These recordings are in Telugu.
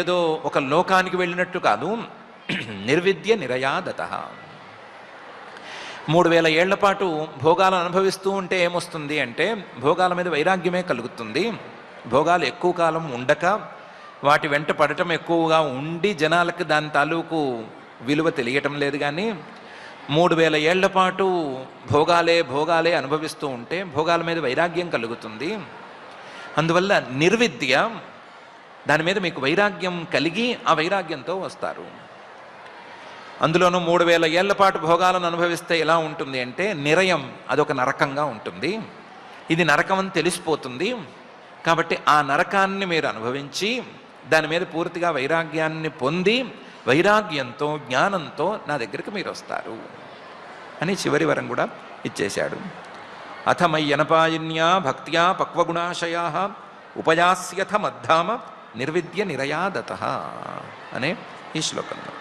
ఏదో ఒక లోకానికి వెళ్ళినట్టు కాదు. నిర్విద్య నిరయాదత. మూడు వేల ఏళ్ళ పాటు భోగాలను అనుభవిస్తూ ఉంటే ఏమొస్తుంది అంటే భోగాల మీద వైరాగ్యమే కలుగుతుంది. భోగాలు ఎక్కువ కాలం ఉండక వాటి వెంట పడటం ఎక్కువగా ఉండి జనాలకు దాని తాలూకు విలువ తెలియటం లేదు కానీ మూడు వేల ఏళ్ళ పాటు భోగాలే భోగాలే అనుభవిస్తూ ఉంటే భోగాల మీద వైరాగ్యం కలుగుతుంది. అందువల్ల నిర్విద్య దాని మీద మీకు వైరాగ్యం కలిగి ఆ వైరాగ్యంతో వస్తారు. అందులోనూ మూడు వేల ఏళ్ళ పాటు భోగాలను అనుభవిస్తే ఎలా ఉంటుంది అంటే నిరయం అదొక నరకంగా ఉంటుంది. ఇది నరకం అని తెలిసిపోతుంది. కాబట్టి ఆ నరకాన్ని మీరు అనుభవించి దాని మీద పూర్తిగా వైరాగ్యాన్ని పొంది వైరాగ్యంతో జ్ఞానంతో నా దగ్గరికి మీరు వస్తారు అని చివరి వరం కూడా ఇచ్చేశాడు. అథమయ్యనపాయిన్యా భక్త్యా పక్వగుణాశయా ఉపయాస్యథ మద్ధామ నిర్విద్య నిరయాదత అనే ఈ శ్లోకంలో.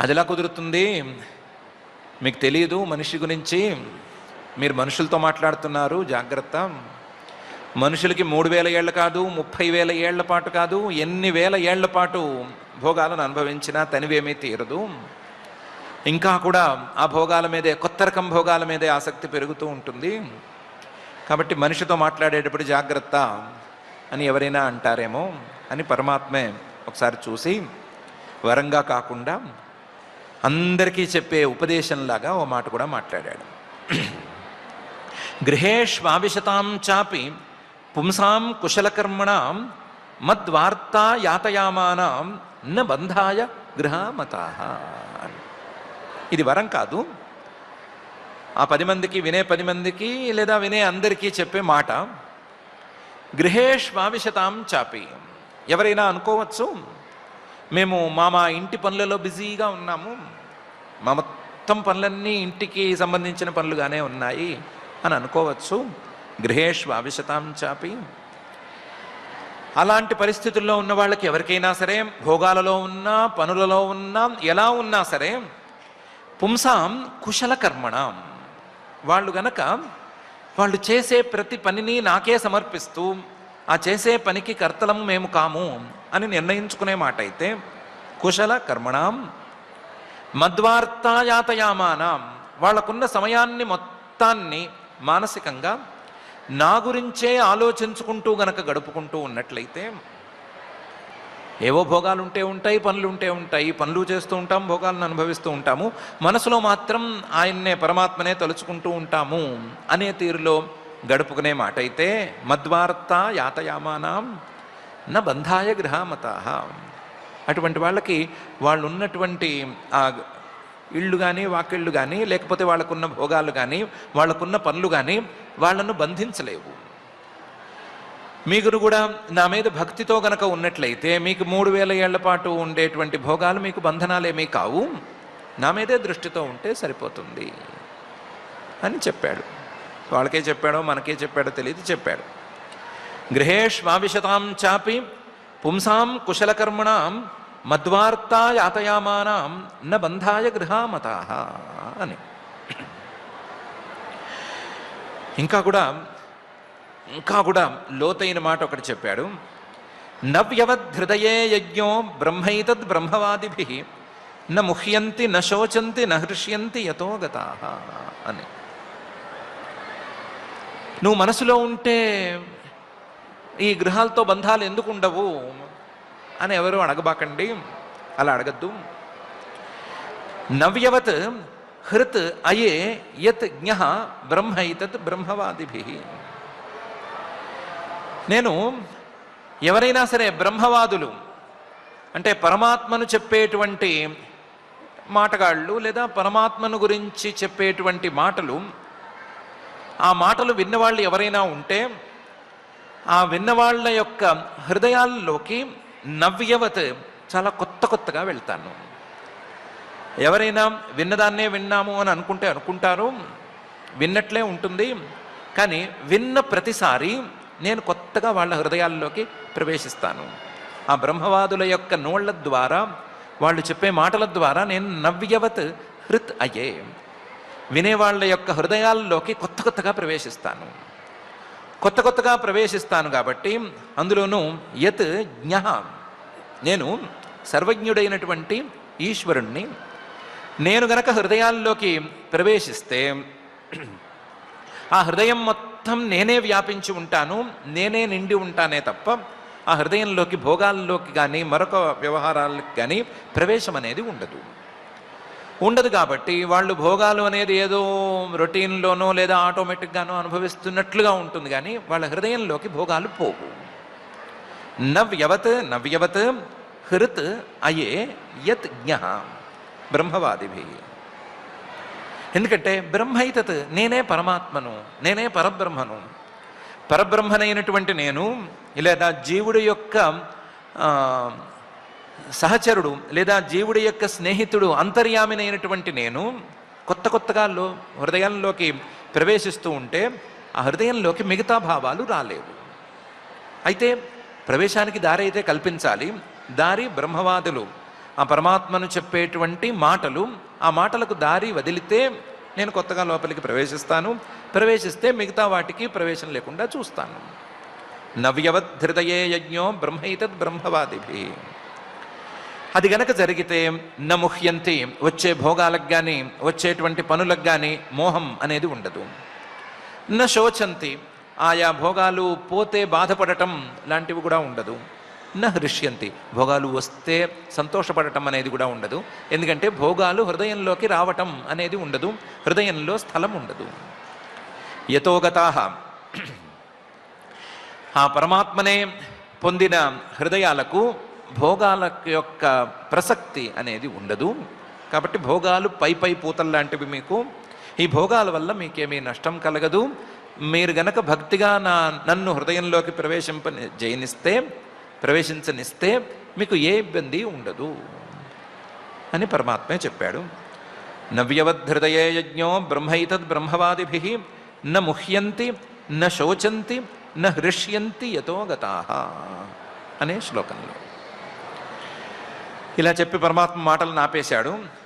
అదిలా కుదురుతుంది. మీకు తెలియదు మనిషి గురించి మీరు మనుషులతో మాట్లాడుతున్నారు జాగ్రత్త. మనుషులకి మూడు వేల ఏళ్ళ కాదు ముప్పై వేల ఏళ్ళ పాటు కాదు ఎన్ని వేల ఏళ్ళ పాటు భోగాలను అనుభవించినా తనివేమీ తీరదు. ఇంకా కూడా ఆ భోగాల మీదే కొత్త రకం భోగాల మీదే ఆసక్తి పెరుగుతూ ఉంటుంది. కాబట్టి మనిషితో మాట్లాడేటప్పుడు జాగ్రత్త అని ఎవరైనా అంటారేమో అని పరమాత్మే ఒకసారి చూసి వరంగా కాకుండా అందరికీ చెప్పే ఉపదేశంలాగా ఓ మాట కూడా మాట్లాడాడు. గృహేష్వావిశతాం చాపి పుంసాం కుశలకర్మణాం మద్వార్తా యాతయామానం న బంధాయ గృహమత ఇది వరం కాదు. ఆ పది మందికి వినే పది మందికి లేదా వినే అందరికీ చెప్పే మాట గృహేష్వావిశతాం చాపి. ఎవరైనా అనుకోవచ్చు మేము మా మా ఇంటి పనులలో బిజీగా ఉన్నాము మా మొత్తం పనులన్నీ ఇంటికి సంబంధించిన పనులుగానే ఉన్నాయి అని అనుకోవచ్చు గృహేష్వావిశతాం చాపి. అలాంటి పరిస్థితుల్లో ఉన్న వాళ్ళకి ఎవరికైనా సరే భోగాలలో ఉన్నా పనులలో ఉన్నా ఎలా ఉన్నా సరే పుంసాం కుశల కర్మణం వాళ్ళు గనక వాళ్ళు చేసే ప్రతి పనిని నాకే సమర్పిస్తూ ఆ చేసే పనికి కర్తలం మేము కాము అని నిర్ణయించుకునే మాట అయితే కుశల కర్మణం మద్వార్తాయాతయామానం. వాళ్ళకున్న సమయాన్ని మొత్తాన్ని మానసికంగా నా గురించే ఆలోచించుకుంటూ గనక గడుపుకుంటూ ఉన్నట్లయితే ఏవో భోగాలు ఉంటే ఉంటాయి పనులు ఉంటే ఉంటాయి. పనులు చేస్తూ ఉంటాం భోగాలను అనుభవిస్తూ ఉంటాము. మనసులో మాత్రం ఆయన్నే పరమాత్మనే తలుచుకుంటూ ఉంటాము అనే తీరులో గడుపుకునే మాట అయితే మద్వార్త యాతయామానం న బంధాయ గృహమత. అటువంటి వాళ్ళకి వాళ్ళు ఉన్నటువంటి ఆ ఇళ్ళు కానీ వాకిళ్ళు కానీ లేకపోతే వాళ్ళకున్న భోగాలు కానీ వాళ్ళకున్న పనులు కానీ వాళ్ళను బంధించలేవు. మీకు కూడా నా మీద భక్తితో గనక ఉన్నట్లయితే మీకు మూడు వేల ఏళ్ళ పాటు ఉండేటువంటి భోగాలు మీకు బంధనాలేమీ కావు. నా మీదే దృష్టితో ఉంటే సరిపోతుంది అని చెప్పాడు. వాళ్ళకే చెప్పాడో మనకే చెప్పాడో తెలియదు చెప్పాడు. గృహేష్వావిశతాం చాపి పుంసాం కుశలకర్మణాం మద్వార్తా యాతయామానాం న బంధాయ గృహామతా అని. ఇంకా కూడా ఇంకా కూడా లోతైన మాట ఒకటి చెప్పాడు. నవ్యవద్ధృదయే యజ్ఞో బ్రహ్మైతద్ బ్రహ్మవాదిభి న ముహ్యంతి న శోచంతి న హృష్యంతి యథోగత అని. నువ్వు మనసులో ఉంటే ఈ గృహాలతో బంధాలు ఎందుకు ఉండవు అని ఎవరు అడగబాకండి. అలా అడగద్దు. నవ్యవత్ హృత్ అయే యత్ జ్ఞ బ్రహ్మైతత్ బ్రహ్మవాదిభి. నేను ఎవరైనా సరే బ్రహ్మవాదులు అంటే పరమాత్మను చెప్పేటువంటి మాటగాళ్ళు లేదా పరమాత్మను గురించి చెప్పేటువంటి మాటలు ఆ మాటలు విన్నవాళ్ళు ఎవరైనా ఉంటే ఆ విన్నవాళ్ళ యొక్క హృదయాల్లోకి నవ్యవత్ చాలా కొత్త కొత్తగా వెళ్తాను. ఎవరైనా విన్నదాన్నే విన్నాము అని అనుకుంటే అనుకుంటారు విన్నట్లే ఉంటుంది. కానీ విన్న ప్రతిసారి నేను కొత్త కొత్తగా వాళ్ళ హృదయాల్లోకి ప్రవేశిస్తాను. ఆ బ్రహ్మవాదుల యొక్క నోళ్ళ ద్వారా వాళ్ళు చెప్పే మాటల ద్వారా నేను నవ్యవత్ హృత్ అయ్యే. వినేవాళ్ళ యొక్క హృదయాల్లోకి కొత్త కొత్తగా ప్రవేశిస్తాను. కొత్త కొత్తగా ప్రవేశిస్తాను కాబట్టి అందులోనూ యత్ జ్ఞ నేను సర్వజ్ఞుడైనటువంటి ఈశ్వరుణ్ణి. నేను గనక హృదయాల్లోకి ప్రవేశిస్తే ఆ హృదయం మొత్తం నేనే వ్యాపించి ఉంటాను నేనే నిండి ఉంటానే తప్ప ఆ హృదయంలోకి భోగాల్లోకి కానీ మరొక వ్యవహారాలకు కానీ ప్రవేశం అనేది ఉండదు. ఉండదు కాబట్టి వాళ్ళు భోగాలు అనేది ఏదో రొటీన్లోనో లేదా ఆటోమేటిక్గానో అనుభవిస్తున్నట్లుగా ఉంటుంది కానీ వాళ్ళ హృదయంలోకి భోగాలు పోవు. నవ్యవత్ నవ్యవత్ హృత్ అయే యత్ జ్ఞ బ్రహ్మవాదిభి. ఎందుకంటే బ్రహ్మైతత్ నేనే పరమాత్మను నేనే పరబ్రహ్మను. పరబ్రహ్మనైనటువంటి నేను లేదా జీవుడి యొక్క సహచరుడు లేదా జీవుడి యొక్క స్నేహితుడు అంతర్యామినైనటువంటి నేను కొత్త కొత్తగా లో హృదయంలోకి ప్రవేశిస్తూ ఉంటే ఆ హృదయంలోకి మిగతా భావాలు రాలేవు. అయితే ప్రవేశానికి దారి అయితే కల్పించాలి. దారి బ్రహ్మవాదులు. ఆ పరమాత్మను చెప్పేటువంటి మాటలు ఆ మాటలకు దారి వదిలితే నేను కొత్తగా లోపలికి ప్రవేశిస్తాను. ప్రవేశిస్తే మిగతా వాటికి ప్రవేశం లేకుండా చూస్తాను. నవ్యవత్ హృదయే యజ్ఞో బ్రహ్మైతద్ బ్రహ్మవాదిభి. అది గనక జరిగితే నముహ్యంతి వచ్చే భోగాలకు కానీ వచ్చేటువంటి పనులకు కానీ మోహం అనేది ఉండదు. న శోచంతి ఆయా భోగాలు పోతే బాధపడటం లాంటివి కూడా ఉండదు. న హృష్యంతి. భోగాలు వస్తే సంతోషపడటం అనేది కూడా ఉండదు. ఎందుకంటే భోగాలు హృదయంలోకి రావటం అనేది ఉండదు. హృదయంలో స్థలం ఉండదు. యతోగతా ఆ పరమాత్మనే పొందిన హృదయాలకు భోగాల యొక్క ప్రసక్తి అనేది ఉండదు. కాబట్టి భోగాలు పై పై పూతల్లాంటివి మీకు. ఈ భోగాల వల్ల మీకేమీ నష్టం కలగదు. మీరు గనక భక్తిగా నా నన్ను హృదయంలోకి ప్రవేశింప జయనిస్తే ప్రవేశించనిస్తే మీకు ఏ ఇబ్బంది ఉండదు అని పరమాత్మే చెప్పాడు. నవ్యవద్ధృదయే యజ్ఞో బ్రహ్మైతద్ బ్రహ్మవాదిభి న ముహ్యంతి న శోచంతి న హృష్యంతి యథోగతా అనే శ్లోకంలో. ఇలా చెప్పి పరమాత్మ మాటలు నాపేశాడు.